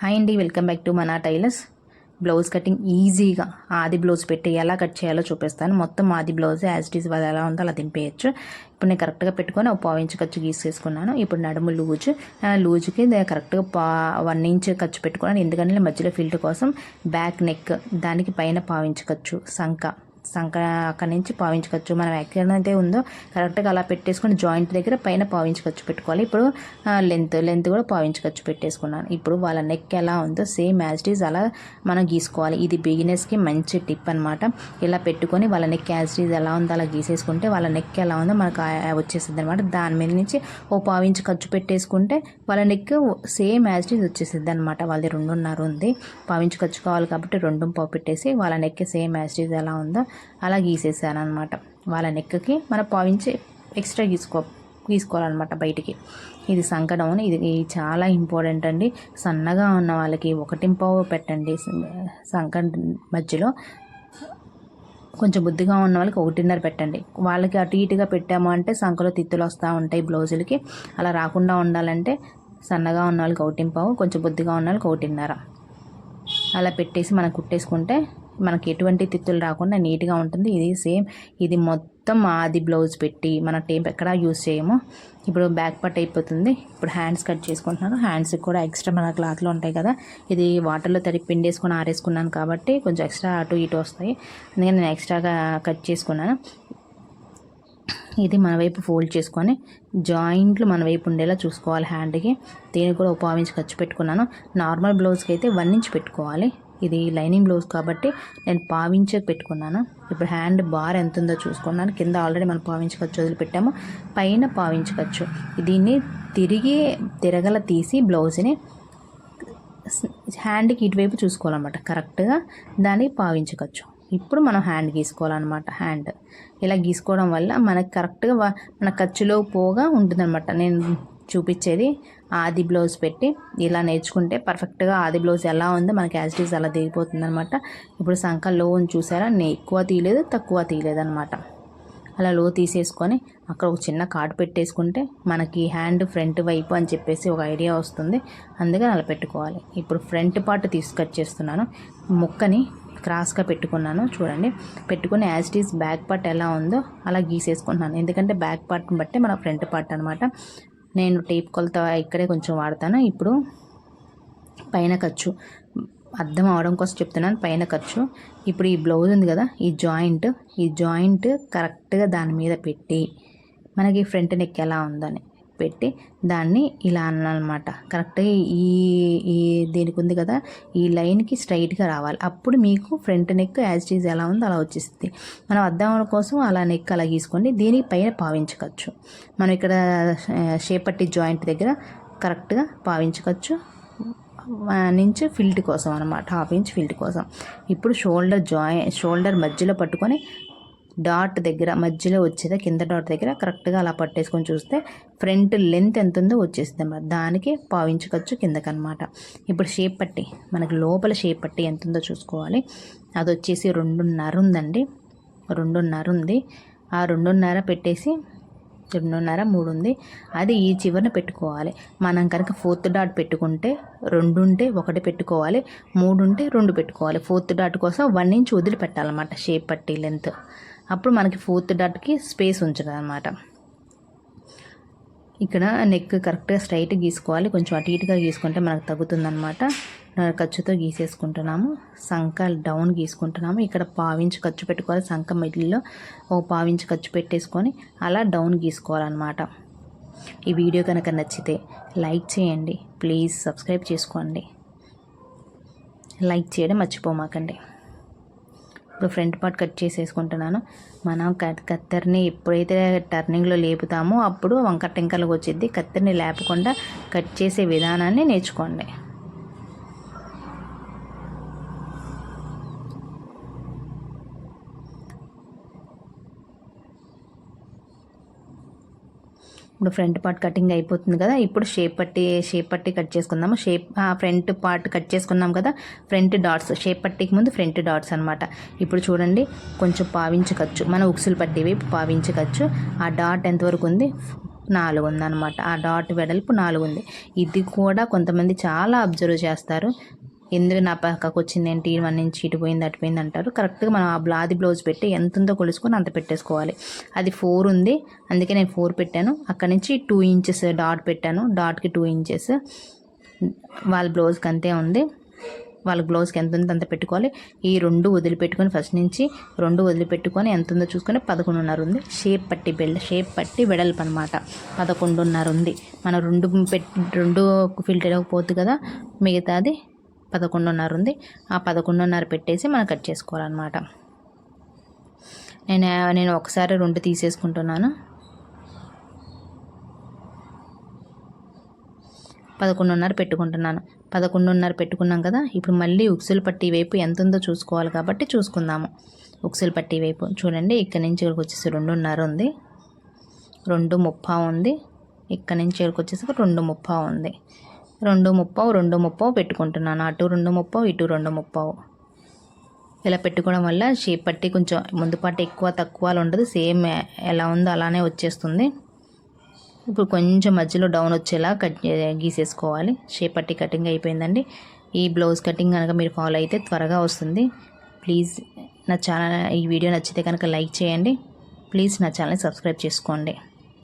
Hi అండి welcome back to మనా tailors blouse cutting ఈజీగా ఆది బ్లౌజ్ పెట్టి ఎలా కట్ చేయాలో చూపిస్తాను. మొత్తం ఆది బ్లౌజ్ యాజ్ ఇట్ ఈస్ ఎలా ఉందో అలా దింపేయచ్చు. ఇప్పుడు నేను కరెక్ట్గా పెట్టుకొని ఒక పావు ఇంచ్ ఖర్చు గీసేసుకున్నాను. ఇప్పుడు నడుము లూజ్. లూజ్కి కరెక్ట్గా పా వన్ ఇంచ్ ఖర్చు పెట్టుకున్నాను. ఎందుకంటే మధ్యలో ఫిల్ట్ కోసం బ్యాక్ నెక్ దానికి పైన పావు ఇంచ్ ఖర్చు సంక సంక అక్కడి నుంచి పావించుకోవచ్చు మనం ఎక్కడైతే ఉందో కరెక్ట్గా అలా పెట్టేసుకొని జాయింట్ దగ్గర పైన పావించుకోవచ్చు పెట్టుకోవాలి. ఇప్పుడు లెంత్ లెంత్ కూడా పావించుకోవచ్చు పెట్టేసుకున్నాను. ఇప్పుడు వాళ్ళ నెక్ ఎలా ఉందో సేమ్ యాజ్ ఇట్ ఈజ్ అలా మనం గీసుకోవాలి. ఇది బిగినర్స్కి మంచి టిప్ అనమాట ఇలా పెట్టుకొని వాళ్ళ నెక్ యాజ్ ఇట్ ఈజ్ ఎలా ఉందో అలా గీసేసుకుంటే వాళ్ళ నెక్ ఎలా ఉందో మనకు వచ్చేసింది అనమాట దాని మీద నుంచి ఓ పావించి ఖర్చు పెట్టేసుకుంటే వాళ్ళ neck same as it is వచ్చేసింది అనమాట వాళ్ళది రెండున్నర ఉంది. పావించి ఖర్చు కావాలి కాబట్టి రెండు పావు పెట్టేసి వాళ్ళ neck same as it is ఎలా ఉందో అలా గీసేసాను అనమాట వాళ్ళ నెక్కకి మన పావించి ఎక్స్ట్రా గీసుకో గీసుకోవాలన్నమాట బయటికి. ఇది సంకటం. ఇది చాలా ఇంపార్టెంట్ అండి. సన్నగా ఉన్న వాళ్ళకి ఒకటి పెట్టండి. సంకట మధ్యలో కొంచెం బుద్ధిగా ఉన్న వాళ్ళకి ఒకటిన్నర పెట్టండి. వాళ్ళకి అటు ఇటుగా పెట్టాము అంటే సంఖలో తిత్తులు వస్తూ ఉంటాయి బ్లౌజులకి. అలా రాకుండా ఉండాలంటే సన్నగా ఉన్న వాళ్ళకి ఒకటింపావు కొంచెం బుద్ధిగా ఉన్న వాళ్ళకి ఒకటిన్నర. అలా పెట్టేసి మనం కుట్టేసుకుంటే మనకి ఎటువంటి తిత్తులు రాకుండా నీట్గా ఉంటుంది. ఇది సేమ్ ఇది మొత్తం ఆది బ్లౌజ్ పెట్టి మన టేప్ ఎక్కడ యూస్ చేయము. ఇప్పుడు బ్యాక్ పట్ అయిపోతుంది. ఇప్పుడు హ్యాండ్స్ కట్ చేసుకుంటున్నాను. హ్యాండ్స్కి కూడా ఎక్స్ట్రా మన క్లాత్లో ఉంటాయి కదా. ఇది వాటర్లో తడి పిండేసుకొని ఆరేసుకున్నాను కాబట్టి కొంచెం ఎక్స్ట్రా అటు ఇటు వస్తాయి. అందుకని నేను ఎక్స్ట్రాగా కట్ చేసుకున్నాను. ఇది మన వైపు ఫోల్డ్ చేసుకొని జాయింట్లు మన వైపు ఉండేలా చూసుకోవాలి హ్యాండ్కి. దీనికి కూడా ఉపయోగించి ఖర్చు పెట్టుకున్నాను. నార్మల్ బ్లౌజ్కి అయితే వన్ ఇంచ్ పెట్టుకోవాలి. ఇది లైనింగ్ బ్లౌజ్ కాబట్టి నేను పావించే పెట్టుకున్నాను. ఇప్పుడు హ్యాండ్ బార్ ఎంత ఉందో చూసుకున్నాను. కింద ఆల్రెడీ మనం పావించవచ్చు వదిలిపెట్టాము. పైన పావించవచ్చు దీన్ని తిరిగి తిరగల తీసి బ్లౌజ్ని హ్యాండ్కి ఇటువైపు చూసుకోవాలన్నమాట. కరెక్ట్గా దాన్ని పావించవచ్చు ఇప్పుడు మనం హ్యాండ్ గీసుకోవాలన్నమాట. హ్యాండ్ ఇలా గీసుకోవడం వల్ల మనకు కరెక్ట్గా మన ఖర్చులో పోగా ఉంటుందన్నమాట. నేను చూపించేది. ఆది బ్లౌజ్ పెట్టి ఇలా నేర్చుకుంటే పర్ఫెక్ట్గా ఆది బ్లౌజ్ ఎలా ఉందో మనకి యాజిటీస్ అలా దిగిపోతుంది అనమాట ఇప్పుడు సంఖ లో చూసారా? నేను ఎక్కువ తీయలేదు తక్కువ తీయలేదు అనమాట అలా లో తీసేసుకొని అక్కడ ఒక చిన్న కార్డు పెట్టేసుకుంటే మనకి హ్యాండ్ ఫ్రంట్ వైపు అని చెప్పేసి ఒక ఐడియా వస్తుంది. అందుకని అలా పెట్టుకోవాలి. ఇప్పుడు ఫ్రంట్ పార్ట్ తీసుకొచ్చేస్తున్నాను చేస్తున్నాను. ముక్కని క్రాస్గా పెట్టుకున్నాను. చూడండి. పెట్టుకుని as it is back part ఎలా ఉందో అలా గీసేసుకుంటున్నాను. ఎందుకంటే బ్యాక్ పార్ట్ని బట్టి మన ఫ్రంట్ పార్ట్ అనమాట నేను టేప్ కొలత ఇక్కడే కొంచెం వాడతాను. ఇప్పుడు పైన ఖర్చు. అర్థం అవడం కోసం చెప్తున్నాను. పైన ఖర్చు. ఇప్పుడు ఈ బ్లౌజ్ ఉంది కదా ఈ జాయింట్. ఈ జాయింట్ కరెక్ట్గా దాని మీద పెట్టి మనకి ఫ్రంట్ నెక్ ఎలా ఉందని. పెట్టి దాన్ని ఇలా అన్నమాట కరెక్ట్గా ఈ ఈ దీనికి ఉంది కదా ఈ లైన్కి స్ట్రైట్గా రావాలి. అప్పుడు మీకు ఫ్రంట్ నెక్ యాజ్ ఈజ్ ఎలా ఉందో అలా వచ్చేస్తుంది. మనం అద్దం కోసం అలా నెక్ అలా గీసుకోండి. దీనికి పైన పావించవచ్చు. మనం ఇక్కడ షేపట్టి జాయింట్ దగ్గర కరెక్ట్గా పావించవచ్చు. నుంచి ఫిల్ట్ కోసం అనమాట హాఫ్ ఇంచ్ ఫిల్ట్ కోసం. ఇప్పుడు షోల్డర్ జాయి షోల్డర్ మధ్యలో పట్టుకొని డాట్ దగ్గర మధ్యలో వచ్చేదా కింద డాట్ దగ్గర కరెక్ట్గా అలా పట్టేసుకొని చూస్తే ఫ్రంట్ లెంత్ ఎంత ఉందో వచ్చేస్తుంది అన్నమాట. దానికి పావించవచ్చు కిందకనమాట ఇప్పుడు షేప్ పట్టి మనకి లోపల షేప్ పట్టి ఎంత ఉందో చూసుకోవాలి. అది వచ్చేసి రెండున్నర ఉందండి. రెండున్నర ఉంది. ఆ రెండున్నర పెట్టేసి రెండున్నర మూడు ఉంది. అది ఈ చివరిన పెట్టుకోవాలి. మనం కనుక ఫోర్త్ డాట్ పెట్టుకుంటే రెండు ఉంటే ఒకటి పెట్టుకోవాలి మూడు ఉంటే రెండు పెట్టుకోవాలి. ఫోర్త్ డాట్ కోసం వన్ ఇంచ్ వదిలిపెట్టాలన్నమాట షేప్ పట్టి లెంత్ అప్పుడు మనకి ఫోర్త్ డాట్కి స్పేస్ ఉంచదు అనమాట ఇక్కడ నెక్ కరెక్ట్గా స్ట్రైట్ గీసుకోవాలి. కొంచెం అటు ఇటుగా గీసుకుంటే మనకు తగ్గుతుందనమాట ఖర్చుతో గీసేసుకుంటున్నాము. సంఖ డౌన్ గీసుకుంటున్నాము. ఇక్కడ పావించి ఖర్చు పెట్టుకోవాలి. సంఖ మిడిల్లో ఓ పావించి ఖర్చు పెట్టేసుకొని అలా డౌన్ గీసుకోవాలన్నమాట. ఈ వీడియో కనుక నచ్చితే లైక్ చేయండి. ప్లీజ్ సబ్స్క్రైబ్ చేసుకోండి. లైక్ చేయడం మర్చిపోమాకండి. ఇప్పుడు ఫ్రంట్ పార్ట్ కట్ చేసేసుకుంటున్నాను. మనం కత్తెరని ఎప్పుడైతే టర్నింగ్లో లేపుతామో అప్పుడు వంకర టెంకలకు వచ్చింది కత్తెరని లేపకుండా కట్ చేసే విధానాన్ని నేర్చుకోండి. ఇప్పుడు ఫ్రంట్ పార్ట్ కటింగ్ అయిపోతుంది కదా ఇప్పుడు షేప్ పట్టి షేప్ పట్టి కట్ చేసుకుందాము? షేప్ ఫ్రంట్ పార్ట్ కట్ చేసుకున్నాం కదా ఫ్రంట్ డాట్స్. షేప్ పట్టికి ముందు ఫ్రంట్ డాట్స్ అనమాట ఇప్పుడు చూడండి కొంచెం పావించకచ్చు. మన ఉక్సులు పట్టేవి పావించకచ్చు. ఆ డాట్ ఎంతవరకు ఉంది? నాలుగు ఉందన్నమాట. ఆ డాట్ వెడల్పు నాలుగు ఉంది. ఇది కూడా కొంతమంది చాలా అబ్జర్వ్ చేస్తారు. ఎందుకు నా పక్కకు వచ్చింది ఏంటి వన్ నుంచి ఇటు పోయింది అటు పోయింది అంటారు. కరెక్ట్గా మనం ఆ బ్లాది బ్లౌజ్ పెట్టి ఎంత ఉందో కొలుసుకొని అంత పెట్టేసుకోవాలి. అది ఫోర్ ఉంది. అందుకే నేను ఫోర్ పెట్టాను. అక్కడ నుంచి టూ ఇంచెస్ డాట్ పెట్టాను. డాట్కి టూ ఇంచెస్ వాళ్ళ బ్లౌజ్కి అంతే ఉంది. వాళ్ళ బ్లౌజ్కి ఎంత ఉందో అంత పెట్టుకోవాలి. ఈ రెండు వదిలిపెట్టుకొని ఫస్ట్ నుంచి రెండు వదిలిపెట్టుకొని ఎంత ఉందో చూసుకొని పదకొండున్నర ఉంది. షేప్ పట్టి బెల్ట్ షేప్ పట్టి వెడల్పు అనమాట పదకొండున్నర ఉంది. మనం రెండు పెట్టి రెండు ఫిల్టర్ పోతుంది కదా మిగతాది పదకొండున్నర ఉంది. ఆ పదకొండున్నర పెట్టేసి మనం కట్ చేసుకోవాలన్నమాట. నేను నేను ఒకసారి రెండు తీసేసుకుంటున్నాను. పదకొండున్నర పెట్టుకుంటున్నాను. పదకొండున్నర పెట్టుకున్నాం కదా ఇప్పుడు మళ్ళీ ఉక్సులు పట్టి వైపు ఎంత ఉందో చూసుకోవాలి కాబట్టి చూసుకుందాము. ఉక్సులు పట్టి వైపు చూడండి ఇక్కడ నుంచి ఇక్కడికి వచ్చేసి రెండున్నర ఉంది. రెండు ముప్పా ఉంది. ఇక్కడ నుంచి ఇక్కడికి వచ్చేసి రెండు ముప్పా ఉంది. రెండు ముప్పావు రెండు ముప్పావు పెట్టుకుంటున్నాను. అటు రెండు ముప్పావు ఇటు రెండు ముప్పావు. ఇలా పెట్టుకోవడం వల్ల షేప్ పట్టి కొంచెం ముందు పాటు ఎక్కువ తక్కువ ఉండదు. సేమ్ ఎలా ఉందో అలానే వచ్చేస్తుంది. ఇప్పుడు కొంచెం మధ్యలో డౌన్ వచ్చేలా కట్ గీసేసుకోవాలి. షేప్ పట్టి కటింగ్ అయిపోయిందండి. ఈ బ్లౌజ్ కటింగ్ కనుక మీరు ఫాలో అయితే త్వరగా వస్తుంది. ప్లీజ్ నా ఛానల్ ఈ వీడియో నచ్చితే కనుక లైక్ చేయండి. ప్లీజ్ నా ఛానల్ని సబ్స్క్రైబ్ చేసుకోండి.